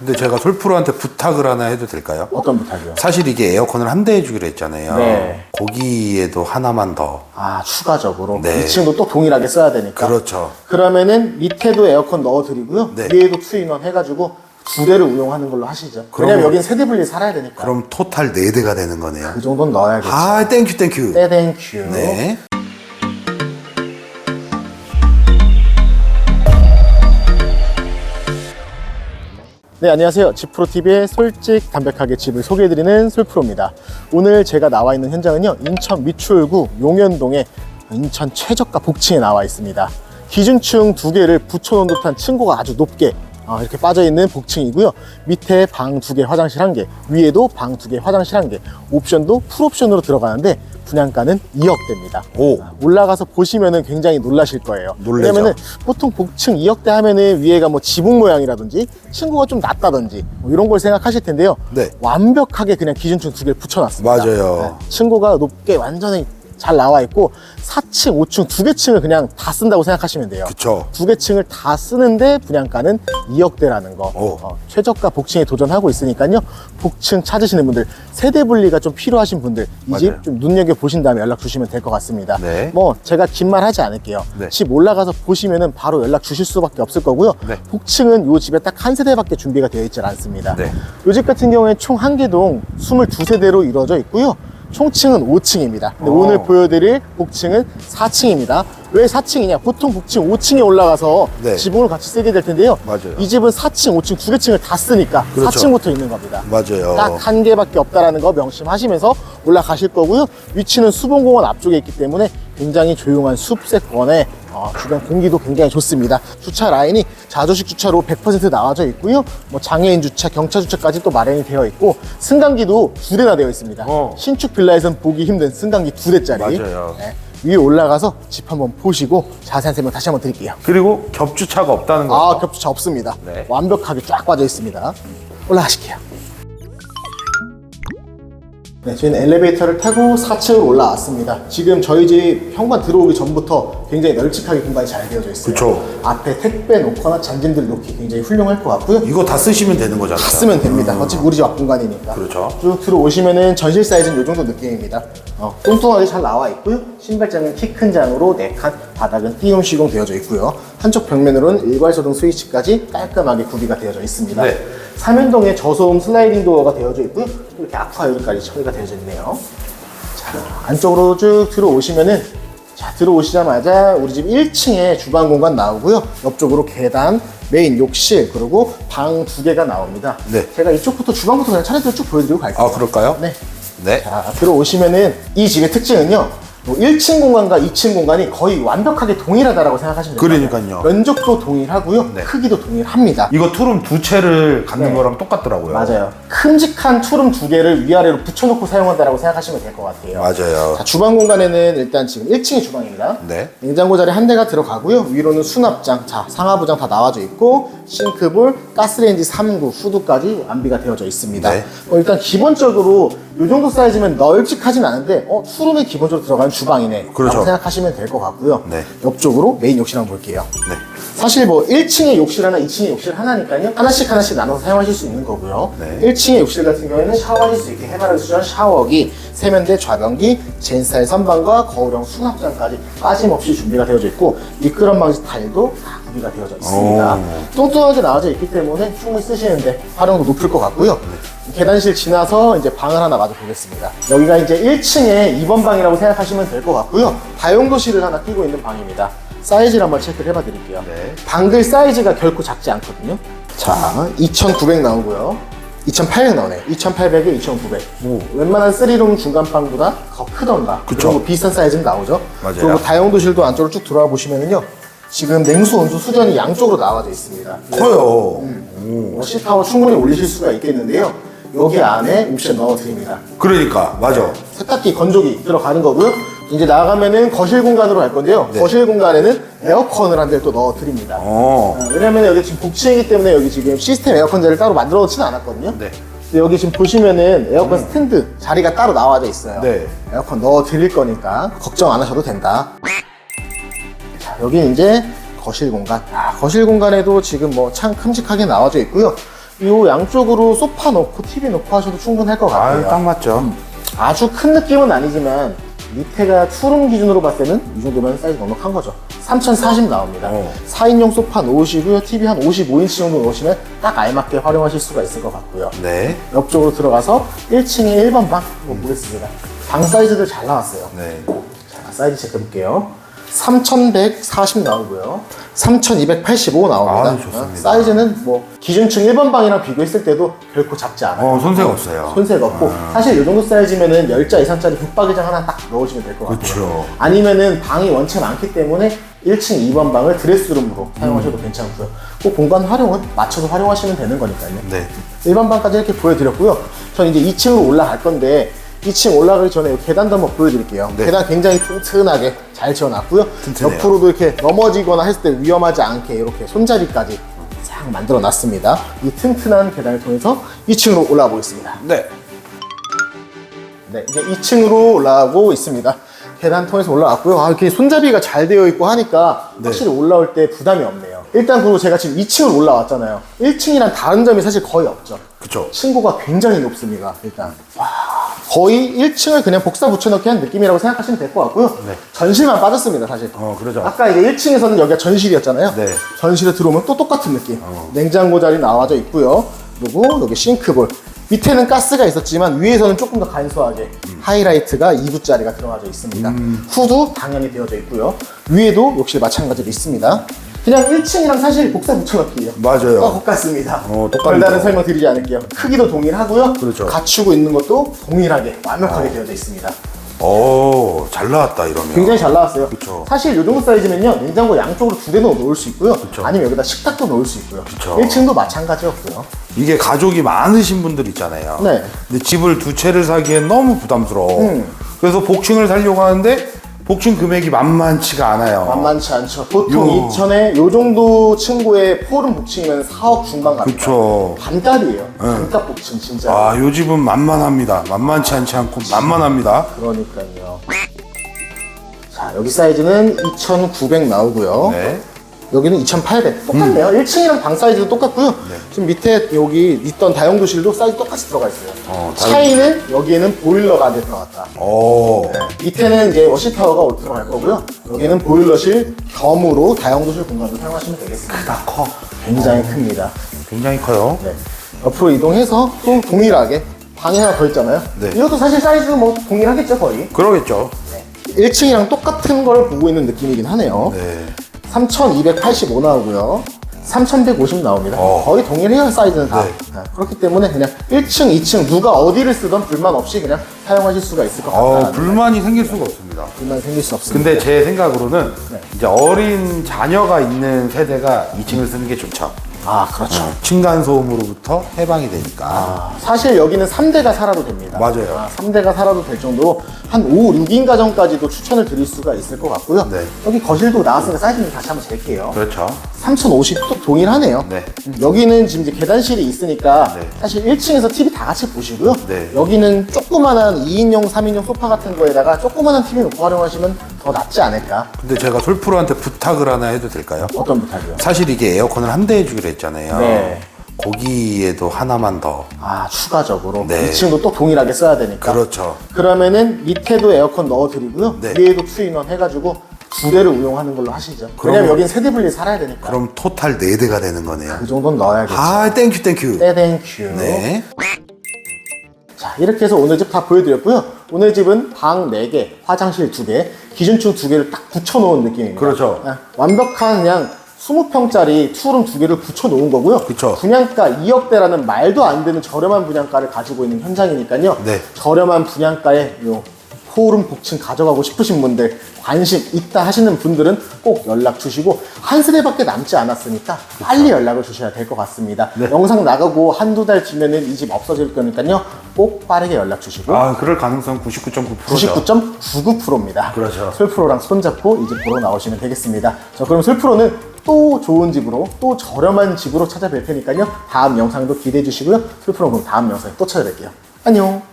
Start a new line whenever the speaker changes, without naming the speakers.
근데 제가 솔프로한테 부탁을 하나 해도 될까요?
어떤 부탁이요?
사실 이게 에어컨을 한 대 해주기로 했잖아요.
네.
거기에도 하나만 더.
아 추가적으로
네.
2층도 또 동일하게 써야 되니까
그렇죠.
그러면은 밑에도 에어컨 넣어드리고요
네.
위에도 투인원 해가지고 두 대를 운용하는 걸로 하시죠
그럼-
왜냐면 여긴 세대 분리 살아야 되니까
그럼 토탈 네대가 되는 거네요.
그 정도는 넣어야겠죠
아, 땡큐, 땡큐.
떼댕큐
네.
네, 안녕하세요. 지프로TV의 솔직 담백하게 집을 소개해드리는 솔프로입니다. 오늘 제가 나와 있는 현장은요, 인천 미추홀구 용현동의 인천 최저가 복층에 나와 있습니다. 기준층 두 개를 붙여놓은 듯한 층고가 아주 높게 어, 이렇게 빠져있는 복층이고요. 밑에 방 두 개, 화장실 한 개, 위에도 방 두 개, 화장실 한 개, 옵션도 풀옵션으로 들어가는데 분양가는 2억대입니다.
오.
올라가서 보시면은 굉장히 놀라실 거예요. 왜냐면은 보통 복층 2억대 하면은 위에가 뭐 지붕 모양이라든지 층고가 좀 낮다든지 뭐 이런 걸 생각하실 텐데요.
네.
완벽하게 그냥 기준층 두 개를 붙여놨습니다.
맞아요.
네. 층고가 높게 완전히 잘 나와 있고 4층, 5층 두 개 층을 그냥 다 쓴다고 생각하시면 돼요.
그쵸.
두개 층을 다 쓰는데 분양가는 2억대라는 거.
오.
어, 최저가 복층에 도전하고 있으니까요. 복층 찾으시는 분들, 세대 분리가 좀 필요하신 분들 이 집. 좀 눈여겨 보신 다음에 연락 주시면 될 것 같습니다.
네.
뭐 제가 긴 말 하지 않을게요.
네.
집 올라가서 보시면은 바로 연락 주실 수밖에 없을 거고요.
네.
복층은 요 집에 딱 한 세대밖에 준비가 되어 있지 않습니다.
네.
요집 같은 경우에 총 한 개동 22세대로 이루어져 있고요. 총층은 5층입니다. 근데
어.
오늘 보여드릴 복층은 4층입니다. 왜 4층이냐? 보통 복층 5층에 올라가서
네.
지붕을 같이 쓰게 될 텐데요.
맞아요.
이 집은 4층, 5층 두 개 층을 다 쓰니까
그렇죠.
4층부터 있는 겁니다.
맞아요.
딱 한 개밖에 없다라는 거 명심하시면서 올라가실 거고요. 위치는 수봉공원 앞쪽에 있기 때문에 굉장히 조용한 숲세권에 어, 주변 공기도 굉장히 좋습니다. 주차 라인이 자조식 주차로 100% 나와져 있고요. 뭐 장애인 주차, 경차 주차까지 또 마련이 되어 있고 승강기도 두 대나 되어 있습니다.
어.
신축 빌라에선 보기 힘든 승강기 두 대짜리.
맞아요.
네, 위에 올라가서 집 한번 보시고 자세한 설명 다시 한번 드릴게요.
그리고 겹주차가 없다는 거.
아, 겹주차 없습니다.
네.
완벽하게 쫙 빠져 있습니다. 올라가실게요. 네, 저희는 엘리베이터를 타고 4층으로 올라왔습니다. 지금 저희 집 현관 들어오기 전부터 굉장히 널찍하게 공간이 잘 되어져 있어요.
그쵸.
앞에 택배 놓거나 잔짐들 놓기 굉장히 훌륭할 것 같고요.
이거 다 쓰시면 되는 거잖아요.
다 쓰면 됩니다. 어차피 우리 집 앞 공간이니까.
그렇죠.
쭉 들어오시면은 전실 사이즈는 이 정도 느낌입니다. 어, 뚱뚱하게 잘 나와 있고요. 신발장은 키 큰 장으로 4칸, 바닥은 띄움 시공 되어져 있고요. 한쪽 벽면으로는 일괄 소등 스위치까지 깔끔하게 구비가 되어져 있습니다.
네.
삼연동에 저소음 슬라이딩 도어가 되어져 있고요. 이렇게 아쿠아 여기까지 처리가 되어져 있네요. 자, 안쪽으로 쭉 들어오시면은 자, 들어오시자마자 우리 집 1층에 주방 공간 나오고요. 옆쪽으로 계단, 메인 욕실, 그리고 방 두 개가 나옵니다.
네.
제가 이쪽부터 주방부터 그냥 차례대로 쭉 보여드리고 갈게요.
아, 그럴까요?
네.
네.
자, 들어오시면은 이 집의 특징은요. 뭐 1층 공간과 2층 공간이 거의 완벽하게 동일하다라고 생각하시면 됩니다.
그러니까요.
면적도 동일하고요.
네.
크기도 동일합니다.
이거 투룸 두 채를 갖는
네.
거랑 똑같더라고요.
맞아요. 큼직한 투룸 두 개를 위아래로 붙여놓고 사용한다라고 생각하시면 될 것 같아요.
맞아요.
자, 주방 공간에는 일단 지금 1층이 주방입니다.
네.
냉장고 자리 한 대가 들어가고요. 위로는 수납장, 자, 상하부장 다 나와져 있고, 싱크볼, 가스레인지 3구, 후드까지 완비가 되어져 있습니다.
네.
어, 일단 기본적으로 이 정도 사이즈면 널찍하진 않은데, 어, 투룸에 기본적으로 들어가는 주방이네.
그렇죠.
라고 생각하시면 될 것 같고요.
네.
옆쪽으로 메인 욕실 한번 볼게요.
네.
사실 뭐 1층에 욕실 하나, 2층에 욕실 하나니까요. 하나씩 하나씩 나눠서 사용하실 수 있는 거고요.
네.
1층의 욕실 같은 경우에는 샤워하실 수 있게 해바라기 수전 샤워기, 세면대, 좌변기, 젠스타일 선반과 거울형 수납장까지 빠짐없이 준비가 되어져 있고 미끄럼 방지 타일도 다 구비가 되어져 있습니다.
오.
뚱뚱하게 나와져 있기 때문에 충분히 쓰시는데 활용도 높을 것 같고요. 계단실 지나서 이제 방을 하나 마저 보겠습니다. 여기가 이제 1층에 2번 방이라고 생각하시면 될 것 같고요. 다용도실을 하나 끼고 있는 방입니다. 사이즈를 한번 체크를 해봐 드릴게요.
네.
방들 사이즈가 결코 작지 않거든요. 자, 2,900 나오고요. 2,800 나오네. 2,800에 2,900.
오.
웬만한 3룸 중간방보다 더 크던가.
그쵸.
그리고 비슷한 사이즈는 나오죠.
맞아요.
그리고 다용도실도 안쪽으로 쭉 들어와 보시면은요. 지금 냉수, 온수, 수전이 양쪽으로 나와져 있습니다.
커요.
뭐 시타워 충분히 올리실 수가 있겠는데요. 여기 안에 옵션 넣어드립니다.
그러니까 맞아.
세탁기, 건조기 들어가는 거고요. 이제 나가면은 거실 공간으로 갈 건데요.
네.
거실 공간에는 에어컨을 한 대 또 넣어 드립니다.
어.
아, 왜냐면 여기 지금 복층이기 때문에 여기 지금 시스템 에어컨 자리를 따로 만들어 놓지는 않았거든요.
네.
근데 여기 지금 보시면은 에어컨 스탠드 자리가 따로 나와져 있어요.
네.
에어컨 넣어 드릴 거니까 걱정 안 하셔도 된다. 자, 여기 이제 거실 공간. 아, 거실 공간에도 지금 뭐 창 큼직하게 나와져 있고요. 이 양쪽으로 소파 넣고 TV 넣고 하셔도 충분할 것 같아요.
아유, 딱 맞죠.
아주 큰 느낌은 아니지만 밑에가 투룸 기준으로 봤을 때는 이 정도면 사이즈 넉넉한 거죠. 3040 나옵니다.
어.
4인용 소파 놓으시고요. TV 한 55인치 정도 놓으시면 딱 알맞게 활용하실 수가 있을 것 같고요.
네.
옆쪽으로 들어가서 1층에 1번 방 한번 보겠습니다. 방 사이즈들 잘 나왔어요.
네.
자, 사이즈 체크해볼게요. 3140 나오고요. 3285 나옵니다.
아유, 좋습니다.
사이즈는 뭐 기준층 1번 방이랑 비교했을 때도 결코 작지 않아요.
어, 손색 없어요.
손색 없고 사실 이 정도 사이즈면은 10자 이상짜리 북박이장 하나 딱 넣으시면 될 것 같아요.
그렇죠.
아니면은 방이 원체 많기 때문에 1층 2번 방을 드레스룸으로 사용하셔도
음.
괜찮고요. 그 공간 활용은 맞춰서 활용하시면 되는 거니까요.
네.
일반 방까지 이렇게 보여드렸고요. 저는 이제 2층으로 올라갈 건데 2층 올라가기 전에 이 계단도 한번 보여드릴게요.
네.
계단 굉장히 튼튼하게 잘 지어놨고요.
튼튼해요.
옆으로도 이렇게 넘어지거나 했을 때 위험하지 않게 이렇게 손잡이까지 싹 만들어 놨습니다. 이 튼튼한 계단을 통해서 2층으로 올라가 보겠습니다.
네.
네, 이제 2층으로 올라가고 있습니다. 계단 통해서 올라왔고요. 아, 이렇게 손잡이가 잘 되어 있고 하니까
네.
확실히 올라올 때 부담이 없네요. 일단 그리고 제가 지금 2층을 올라왔잖아요. 1층이랑 다른 점이 사실 거의 없죠.
그쵸.
층고가 굉장히 높습니다. 일단 와, 거의 1층을 그냥 복사 붙여넣기 한 느낌이라고 생각하시면 될 것 같고요.
네.
전실만 빠졌습니다, 사실.
어, 그러죠.
아까 이제 1층에서는 여기가 전실이었잖아요.
네.
전실에 들어오면 또 똑같은 느낌. 냉장고 자리 나와져 있고요. 그리고 여기 싱크볼. 밑에는 가스가 있었지만 위에서는 조금 더 간소하게 하이라이트가 2구짜리가 들어가져 있습니다. 후도 당연히 되어져 있고요. 위에도 역시 마찬가지로 있습니다. 그냥 1층이랑 사실 복사 붙여넣기예요.
맞아요.
똑같습니다.
어, 똑같네요.
별다른 설명 드리지 않을게요. 크기도 동일하고요.
그렇죠.
갖추고 있는 것도 동일하게 완벽하게 되어져 있습니다.
오, 잘 나왔다, 이러면.
굉장히 잘 나왔어요.
그쵸.
사실 이 정도 사이즈면요 냉장고 양쪽으로 두 대도 놓을 수 있고요.
그쵸.
아니면 여기다 식탁도 놓을 수 있고요.
그쵸.
1층도 마찬가지였고요.
이게 가족이 많으신 분들 있잖아요.
네.
근데 집을 두 채를 사기엔 너무 부담스러워.
음.
그래서 복층을 살려고 하는데 복층 금액이 만만치가 않아요.
만만치 않죠. 보통
요.
2천에 요 정도 층고의 포름 복층이면 4억 중반 갑니다.
그쵸.
반값이에요. 반값 복층 진짜.
아, 요 집은 만만합니다. 만만치 않지 않고 만만합니다.
그러니까요. 자 여기 사이즈는 2,900 나오고요.
네.
여기는 2,800 똑같네요. 1층이랑 방 사이즈도 똑같고요. 지금 밑에 여기 있던 다용도실도 사이즈 똑같이 들어가 있어요.
어,
차이는 여기에는 보일러가 안에 들어갔다.
오.
밑에는 이제 워시타워가 들어갈 거고요. 여기는 보일러실 겸으로 다용도실 공간도 사용하시면 되겠습니다. 커. 굉장히 큽니다.
굉장히 커요.
네. 옆으로 이동해서 또 동일하게 방이 하나 더 있잖아요.
네.
이것도 사실 사이즈는 뭐 동일하겠죠 거의.
그러겠죠.
1층이랑 똑같은 걸 보고 있는 느낌이긴 하네요.
네.
3285 나오고요. 3150 나옵니다.
어.
거의 동일해요, 사이즈는 다.
네.
아, 그렇기 때문에 그냥 1층, 2층 누가 어디를 쓰던 불만 없이 그냥 사용하실 수가 있을 것
어,
같다.
불만이 생길 수가 없습니다.
불만 생길 수 없습니다.
근데 제 생각으로는
네.
이제 어린 자녀가 있는 세대가 2층을 쓰는 게 좋죠.
아, 그렇죠.
층간 소음으로부터 해방이 되니까.
아, 사실 여기는 3대가 살아도 됩니다.
맞아요.
아, 3대가 살아도 될 정도로 한 5, 6인 가정까지도 추천을 드릴 수가 있을 것 같고요.
네.
여기 거실도 나왔으니까 사이즈는 다시 한번 잴게요.
그렇죠.
3050도 동일하네요.
네.
음, 여기는 지금 이제 계단실이 있으니까
네.
사실 1층에서 TV 다 같이 보시고요.
네.
여기는 조그만한 2인용, 3인용 소파 같은 거에다가 조그만한 TV 놓고 활용하시면 더 낫지 않을까.
근데 제가 솔프로한테 부탁을 하나 해도 될까요?
어떤 부탁이요?
사실 이게 에어컨을 한 대 해주기로 했잖아요.
네.
거기에도 하나만 더.
아, 추가적으로.
네.
2층도 또 동일하게 써야 되니까.
그렇죠.
그러면은 밑에도 에어컨 넣어드리고요.
네.
위에도 투인원 해가지고 두 대를 운용하는 걸로 하시죠.
그럼-
왜냐면 여긴 세대 분리 살아야 되니까.
그럼 토탈 4대가 되는 거네요.
그 정도는 넣어야겠죠.
아, 땡큐, 땡큐.
땡큐.
네.
자, 이렇게 해서 오늘 집 다 보여드렸고요. 오늘 집은 방 4개, 화장실 2개, 기준층 2개를 딱 붙여놓은 느낌입니다.
그렇죠.
아, 완벽한 그냥 20평짜리 투룸 2개를 붙여놓은 거고요.
그쵸.
분양가 2억대라는 말도 안 되는 저렴한 분양가를 가지고 있는 현장이니까요.
네.
저렴한 분양가에 요 포룸 복층 가져가고 싶으신 분들 관심 있다 하시는 분들은 꼭 연락 주시고 한 세대밖에 남지 않았으니까 빨리 연락을 주셔야 될 것 같습니다.
네.
영상 나가고 한두 달 뒤면은 이 집 없어질 거니까요. 꼭 빠르게 연락 주시고
아, 그럴 가능성 99.9%죠.
99.99%입니다.
그렇죠.
솔프로랑 손잡고 이 집 보러 나오시면 되겠습니다. 자, 그럼 솔프로는 또 좋은 집으로 또 저렴한 집으로 찾아뵐 테니까요. 다음 영상도 기대해 주시고요. 솔프로 그럼 다음 영상에 또 찾아뵐게요. 안녕.